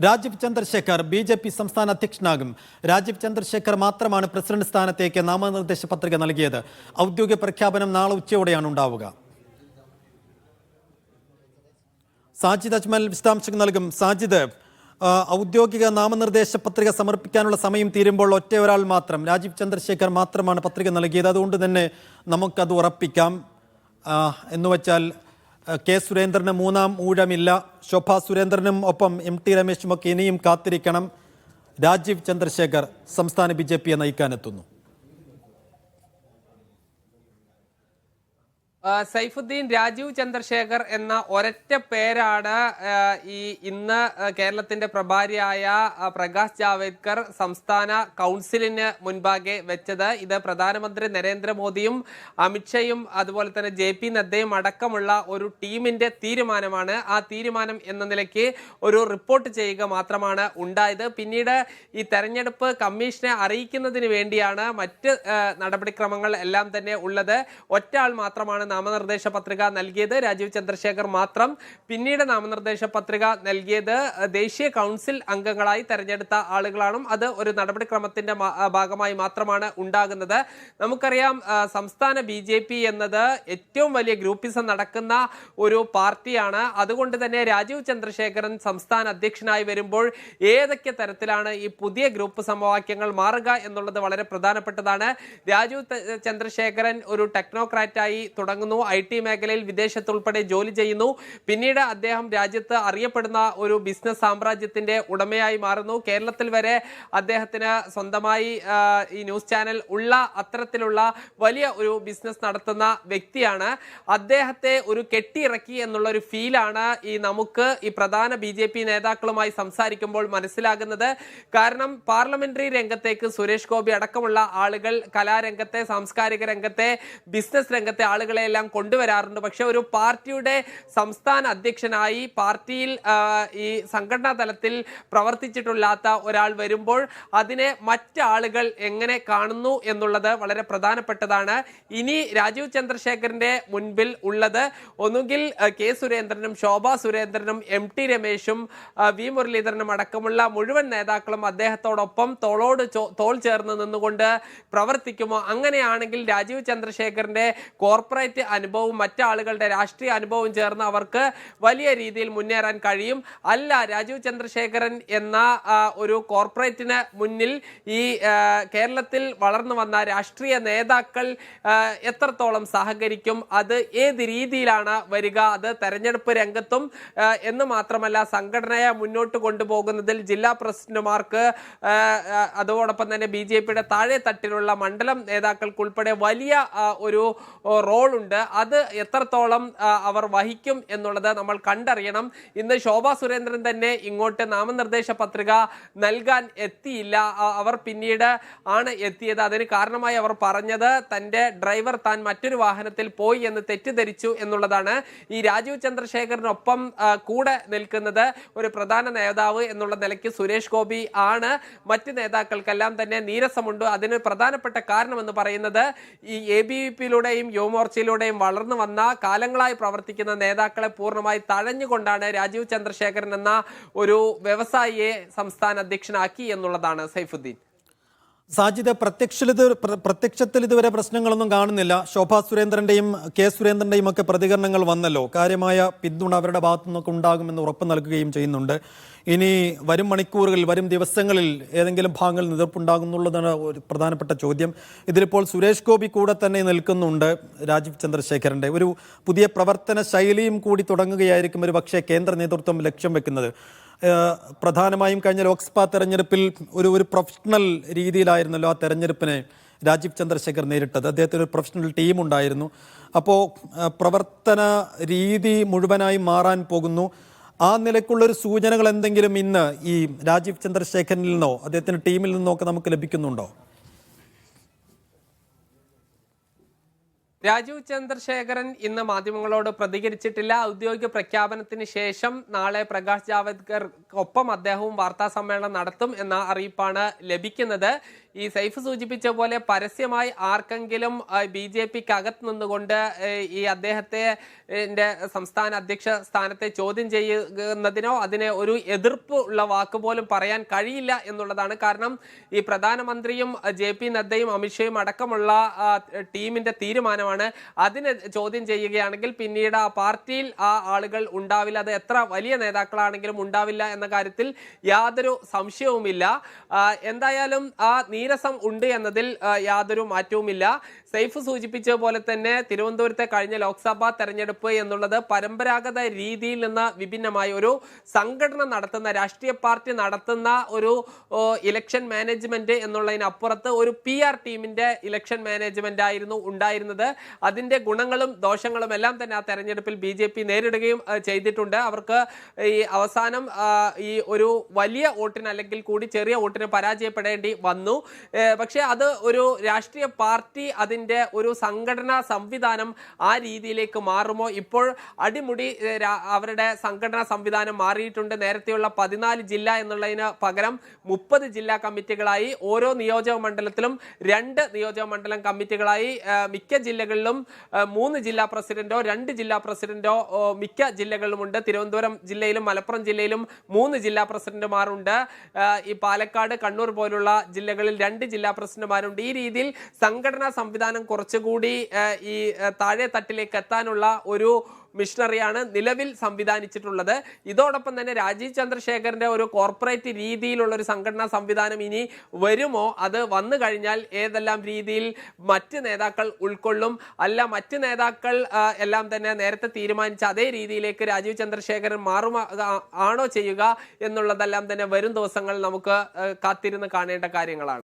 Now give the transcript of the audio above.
Rajeev Chandrasekhar B J P സംസ്ഥാന അധ്യക്ഷനാകും. രാജീവ് ചന്ദ്രശേഖർ മാത്രമാണ് പ്രസിഡന്റ് സ്ഥാനത്തേക്ക് നാമനിർദ്ദേശ പത്രിക നൽകിയത്. ഔദ്യോഗിക പ്രഖ്യാപനം നാളെ ഉച്ചയോടെയാണ് ഉണ്ടാവുക. സാജിദ് അജ്മൽ വിശദാംശങ്ങൾ നൽകും. സാജിദ് ഔദ്യോഗിക നാമനിർദ്ദേശ പത്രിക സമർപ്പിക്കാനുള്ള സമയം തീരുമ്പോൾ ഒറ്റ ഒരാൾ മാത്രം രാജീവ് ചന്ദ്രശേഖർ മാത്രമാണ് പത്രിക നൽകിയത്. അതുകൊണ്ട് തന്നെ നമുക്കത് ഉറപ്പിക്കാം. എന്നുവച്ചാൽ കെ സുരേന്ദ്രന് മൂന്നാം ഊഴമില്ല. ശോഭ സുരേന്ദ്രനും ഒപ്പം എം ടി രമേശുമൊക്കെ ഇനിയും കാത്തിരിക്കണം. രാജീവ് ചന്ദ്രശേഖർ സംസ്ഥാന ബി ജെ പിയെ നയിക്കാനെത്തുന്നു. സൈഫുദ്ദീൻ രാജീവ് ചന്ദ്രശേഖർ എന്ന ഒരൊറ്റ പേരാണ് ഈ ഇന്ന് കേരളത്തിന്റെ പ്രഭാരിയായ പ്രകാശ് ജാവേദ്കർ സംസ്ഥാന കൗൺസിലിന് മുൻപാകെ വെച്ചത്. ഇത് പ്രധാനമന്ത്രി നരേന്ദ്രമോദിയും അമിത്ഷയും അതുപോലെ തന്നെ ജെ പി നദ്ദയും അടക്കമുള്ള ഒരു ടീമിന്റെ തീരുമാനമാണ്. ആ തീരുമാനം എന്ന നിലയ്ക്ക് ഒരു റിപ്പോർട്ട് ചെയ്യുക മാത്രമാണ് ഉണ്ടായത്. പിന്നീട് ഈ തെരഞ്ഞെടുപ്പ് കമ്മീഷനെ അറിയിക്കുന്നതിന് വേണ്ടിയാണ് മറ്റ് നടപടിക്രമങ്ങൾ എല്ലാം തന്നെ ഉള്ളത്. ഒറ്റ ആൾ മാത്രമാണ് നാമനിർദ്ദേശ പത്രിക നൽകിയത് രാജീവ് ചന്ദ്രശേഖർ മാത്രം. പിന്നീട് നാമനിർദ്ദേശ പത്രിക നൽകിയത് ദേശീയ കൗൺസിൽ അംഗങ്ങളായി തെരഞ്ഞെടുത്ത ആളുകളാണ് അത് ഒരു നടപടിക്രമത്തിന്റെ ഭാഗമായി മാത്രമാണ് ഉണ്ടാകുന്നത്. നമുക്കറിയാം സംസ്ഥാന ബി ജെ പി എന്നത് ഏറ്റവും വലിയ ഗ്രൂപ്പിസം നടക്കുന്ന ഒരു പാർട്ടിയാണ്. അതുകൊണ്ട് തന്നെ രാജീവ് ചന്ദ്രശേഖരൻ സംസ്ഥാന അധ്യക്ഷനായി വരുമ്പോൾ ഏതൊക്കെ തരത്തിലാണ് ഈ പുതിയ ഗ്രൂപ്പ് സമവാക്യങ്ങൾ മാറുക എന്നുള്ളത് വളരെ പ്രധാനപ്പെട്ടതാണ്. രാജീവ് ചന്ദ്രശേഖരൻ ഒരു ടെക്നോക്രാറ്റായി തുടങ്ങുന്നു ഐ ടി മേഖലയിൽ വിദേശത്തുൾപ്പെടെ ജോലി ചെയ്യുന്നു. പിന്നീട് അദ്ദേഹം രാജ്യത്ത് അറിയപ്പെടുന്ന ഒരു ബിസിനസ് സാമ്രാജ്യത്തിന്റെ ഉടമയായി മാറുന്നു. കേരളത്തിൽ വരെ അദ്ദേഹത്തിന് സ്വന്തമായി ഈ ന്യൂസ് ചാനൽ ഉള്ള അത്തരത്തിലുള്ള വലിയ ഒരു ബിസിനസ് നടത്തുന്ന വ്യക്തിയാണ്. അദ്ദേഹത്തെ ഒരു കെട്ടിയിറക്കി എന്നുള്ള ഒരു ഫീലാണ് ഈ നമുക്ക് ഈ പ്രധാന ബി ജെ പി നേതാക്കളുമായി സംസാരിക്കുമ്പോൾ മനസ്സിലാകുന്നത്. കാരണം പാർലമെന്ററി രംഗത്തേക്ക് സുരേഷ് ഗോപി അടക്കമുള്ള ആളുകൾ കലാരംഗത്തെ സാംസ്കാരിക രംഗത്തെ ബിസിനസ് രംഗത്തെ ആളുകളെ എല്ലാം കൊണ്ടുവരാറുണ്ട്. പക്ഷേ ഒരു പാർട്ടിയുടെ സംസ്ഥാന അധ്യക്ഷനായി പാർട്ടിയിൽ ഈ സംഘടനാ തലത്തിൽ പ്രവർത്തിച്ചിട്ടില്ലാത്ത ഒരാൾ വരുമ്പോൾ അതിനെ മറ്റാളുകൾ എങ്ങനെ കാണുന്നു എന്നുള്ളത് വളരെ പ്രധാനപ്പെട്ടതാണ്. ഇനി രാജീവ് ചന്ദ്രശേഖരന്റെ മുൻപിൽ ഉള്ളത് ഒന്നുകിൽ കെ സുരേന്ദ്രനും ശോഭ സുരേന്ദ്രനും എം ടി രമേശും വി മുരളീധരനും അടക്കമുള്ള മുഴുവൻ നേതാക്കളും അദ്ദേഹത്തോടൊപ്പം തോളോട് തോൾ ചേർന്ന് നിന്നുകൊണ്ട് പ്രവർത്തിക്കുമോ? അങ്ങനെയാണെങ്കിൽ രാജീവ് ചന്ദ്രശേഖരന്റെ കോർപ്പറേറ്റ് അനുഭവവും മറ്റാളുകളുടെ രാഷ്ട്രീയ അനുഭവവും ചേർന്ന് അവർക്ക് വലിയ രീതിയിൽ മുന്നേറാൻ കഴിയും. അല്ല രാജീവ് ചന്ദ്രശേഖരൻ എന്ന ഒരു കോർപ്പറേറ്റിന് മുന്നിൽ ഈ കേരളത്തിൽ വളർന്നു വന്ന രാഷ്ട്രീയ നേതാക്കൾ എത്രത്തോളം സഹകരിക്കും അത് ഏത് രീതിയിലാണ് വരിക അത് തെരഞ്ഞെടുപ്പ് രംഗത്തും എന്ന് മാത്രമല്ല സംഘടനയെ മുന്നോട്ട് കൊണ്ടുപോകുന്നതിൽ ജില്ലാ പ്രസിഡന്റുമാർക്ക് അതോടൊപ്പം തന്നെ ബി ജെ പിയുടെ താഴെ തട്ടിലുള്ള മണ്ഡലം നേതാക്കൾക്കുൾപ്പെടെ വലിയ ഒരു ഓ, റോളുണ്ട് അത് എത്രത്തോളം അവർ വഹിക്കും എന്നുള്ളത് നമ്മൾ കണ്ടറിയണം. ഇന്ന് ശോഭാ സുരേന്ദ്രൻ തന്നെ ഇങ്ങോട്ട് നാമനിർദ്ദേശ പത്രിക നൽകാൻ എത്തിയില്ല. അവർ പിന്നീട് ആണ് എത്തിയത്. അതിന് കാരണമായി അവർ പറഞ്ഞത് തന്റെ ഡ്രൈവർ താൻ മറ്റൊരു വാഹനത്തിൽ പോയി എന്ന് തെറ്റിദ്ധരിച്ചു എന്നുള്ളതാണ്. ഈ രാജീവ് ചന്ദ്രശേഖരനൊപ്പം കൂടെ നിൽക്കുന്നത് ഒരു പ്രധാന നേതാവ് എന്നുള്ള നിലയ്ക്ക് സുരേഷ് ഗോപി ആണ്. മറ്റ് നേതാക്കൾക്കെല്ലാം തന്നെ നീരസമുണ്ട്. അതിന് പ്രധാനപ്പെട്ട കാരണം എന്ന് പറയുന്നത് ഈ എ ബി വി പിയിലൂടെയും യുവമോർച്ചയിലൂടെയും വളർന്നു വന്ന കാലങ്ങളായി പ്രവർത്തിക്കുന്ന നേതാക്കളെ പൂർണമായി തഴഞ്ഞുകൊണ്ടാണ് രാജീവ് ചന്ദ്രശേഖരൻ എന്ന ഒരു വ്യവസായിയെ സംസ്ഥാന അധ്യക്ഷനാക്കി എന്നുള്ളതാണ് സൈഫുദ്ദീൻ. സാജിദ് പ്രത്യക്ഷത്തിൽ ഇത് പ്രത്യക്ഷത്തിൽ ഇതുവരെ പ്രശ്നങ്ങളൊന്നും കാണുന്നില്ല. ശോഭാ സുരേന്ദ്രന്റെയും കെ സുരേന്ദ്രന്റെയും ഒക്കെ പ്രതികരണങ്ങൾ വന്നല്ലോ. കാര്യമായ പിന്തുണ അവരുടെ ഭാഗത്തു നിന്നൊക്കെ ഉണ്ടാകുമെന്ന് ഉറപ്പ് നൽകുകയും ചെയ്യുന്നുണ്ട്. ഇനി വരും മണിക്കൂറുകളിൽ വരും ദിവസങ്ങളിൽ ഏതെങ്കിലും ഭാഗങ്ങളിൽ എതിർപ്പുണ്ടാകുന്നുള്ളതാണ് ഒരു പ്രധാനപ്പെട്ട ചോദ്യം. ഇതിലിപ്പോൾ സുരേഷ് ഗോപി കൂടെ തന്നെ നിൽക്കുന്നുണ്ട് രാജീവ് ചന്ദ്രശേഖരന്റെ. ഒരു പുതിയ പ്രവർത്തന ശൈലിയും കൂടി തുടങ്ങുകയായിരിക്കും ഒരു പക്ഷേ കേന്ദ്ര നേതൃത്വം ലക്ഷ്യം വെക്കുന്നത്. പ്രധാനമായും കഴിഞ്ഞ ലോക്സഭാ തെരഞ്ഞെടുപ്പിൽ ഒരു ഒരു പ്രൊഫഷണൽ രീതിയിലായിരുന്നല്ലോ ആ തെരഞ്ഞെടുപ്പിനെ രാജീവ് ചന്ദ്രശേഖർ നേരിട്ടത്. അദ്ദേഹത്തിന് ഒരു പ്രൊഫഷണൽ ടീം ഉണ്ടായിരുന്നു. അപ്പോൾ പ്രവർത്തന രീതി മുഴുവനായി മാറാൻ പോകുന്നു. ആ നിലയ്ക്കുള്ളൊരു സൂചനകൾ എന്തെങ്കിലും ഇന്ന് ഈ രാജീവ് ചന്ദ്രശേഖരനിൽ നിന്നോ അദ്ദേഹത്തിന്റെ ടീമിൽ നിന്നോ ഒക്കെ നമുക്ക് ലഭിക്കുന്നുണ്ടോ? രാജീവ് ചന്ദ്രശേഖരൻ ഇന്ന് മാധ്യമങ്ങളോട് പ്രതികരിച്ചിട്ടില്ല. ഔദ്യോഗിക പ്രഖ്യാപനത്തിന് ശേഷം നാളെ പ്രകാശ് ജാവദ്കർക്കൊപ്പം അദ്ദേഹവും വാർത്താ സമ്മേളനം നടത്തും എന്ന അറിയിപ്പാണ് ലഭിക്കുന്നത്. ഈ സൈഫ് സൂചിപ്പിച്ച പോലെ പരസ്യമായി ആർക്കെങ്കിലും ബി ജെ പിക്ക് അകത്ത് നിന്നുകൊണ്ട് ഈ അദ്ദേഹത്തെ സംസ്ഥാന അധ്യക്ഷ സ്ഥാനത്തെ ചോദ്യം ചെയ്യുന്നതിനോ അതിനെ ഒരു എതിർപ്പ് ഉള്ള വാക്ക് പോലും പറയാൻ കഴിയില്ല എന്നുള്ളതാണ് കാരണം ഈ പ്രധാനമന്ത്രിയും ജെ പി നദ്ദയും അമിത്ഷയും അടക്കമുള്ള ടീമിന്റെ തീരുമാനമാണ്. അതിനെ ചോദ്യം ചെയ്യുകയാണെങ്കിൽ പിന്നീട് ആ പാർട്ടിയിൽ ആ ആളുകൾ ഉണ്ടാവില്ല അത് എത്ര വലിയ നേതാക്കളാണെങ്കിലും ഉണ്ടാവില്ല എന്ന കാര്യത്തിൽ യാതൊരു സംശയവുമില്ല. എന്തായാലും ആ നീരസം ഉണ്ട് എന്നതിൽ യാതൊരു മാറ്റവുമില്ല. സെയ്ഫ് സൂചിപ്പിച്ച പോലെ തന്നെ തിരുവനന്തപുരത്തെ കഴിഞ്ഞ ലോക്സഭാ തെരഞ്ഞെടുപ്പ് എന്നുള്ളത് പരമ്പരാഗത രീതിയിൽ നിന്ന് വിഭിന്നമായ ഒരു സംഘടന നടത്തുന്ന രാഷ്ട്രീയ പാർട്ടി നടത്തുന്ന ഒരു ഇലക്ഷൻ മാനേജ്മെന്റ് എന്നുള്ളതിനപ്പുറത്ത് ഒരു പി ആർ ടീമിന്റെ ഇലക്ഷൻ മാനേജ്മെന്റ് ആയിരുന്നു ഉണ്ടായിരുന്നത്. അതിന്റെ ഗുണങ്ങളും ദോഷങ്ങളും എല്ലാം തന്നെ ആ തെരഞ്ഞെടുപ്പിൽ ബി ജെ പി നേരിടുകയും ചെയ്തിട്ടുണ്ട്. അവർക്ക് ഈ അവസാനം ഈ ഒരു വലിയ വോട്ടിന് അല്ലെങ്കിൽ കൂടി ചെറിയ വോട്ടിന് പരാജയപ്പെടേണ്ടി വന്നു. പക്ഷേ അത് ഒരു രാഷ്ട്രീയ പാർട്ടി അതിന്റെ ഒരു സംഘടനാ സംവിധാനം ആ രീതിയിലേക്ക് മാറുമോ? ഇപ്പോൾ അടിമുടി അവരുടെ സംഘടനാ സംവിധാനം മാറിയിട്ടുണ്ട്. നേരത്തെയുള്ള പതിനാല് ജില്ല എന്നുള്ളതിന് പകരം മുപ്പത് ജില്ലാ കമ്മിറ്റികളായി ഓരോ നിയോജക മണ്ഡലത്തിലും രണ്ട് നിയോജക മണ്ഡലം കമ്മിറ്റികളായി മിക്ക ജില്ലകളിലും മൂന്ന് ജില്ലാ പ്രസിഡന്റോ രണ്ട് ജില്ലാ പ്രസിഡന്റോ മിക്ക ജില്ലകളിലുമുണ്ട്. തിരുവനന്തപുരം ജില്ലയിലും മലപ്പുറം ജില്ലയിലും മൂന്ന് ജില്ലാ പ്രസിഡന്റുമാരുണ്ട്. ഈ പാലക്കാട് കണ്ണൂർ പോലുള്ള ജില്ലകളിൽ രണ്ട് ജില്ലാ പ്രസിഡന്റുമാരുണ്ട്. ഈ രീതിയിൽ സംഘടനാ സംവിധാനം കുറച്ചുകൂടി ഈ താഴെ തട്ടിലേക്ക് എത്താനുള്ള ഒരു മിഷണറിയാണ് നിലവിൽ സംവിധാനിച്ചിട്ടുള്ളത്. ഇതോടൊപ്പം തന്നെ രാജീവ് ചന്ദ്രശേഖരന്റെ ഒരു കോർപ്പറേറ്റ് രീതിയിലുള്ള ഒരു സംഘടനാ സംവിധാനം ഇനി വരുമോ? അത് വന്നു കഴിഞ്ഞാൽ ഏതെല്ലാം രീതിയിൽ മറ്റ് നേതാക്കൾ ഉൾക്കൊള്ളും? അല്ല മറ്റ് നേതാക്കൾ എല്ലാം തന്നെ നേരത്തെ തീരുമാനിച്ച അതേ രീതിയിലേക്ക് രാജീവ് ചന്ദ്രശേഖരൻ മാറുമ ആണോ ചെയ്യുക എന്നുള്ളതെല്ലാം തന്നെ വരും ദിവസങ്ങൾ നമുക്ക് കാത്തിരുന്ന് കാണേണ്ട കാര്യങ്ങളാണ്.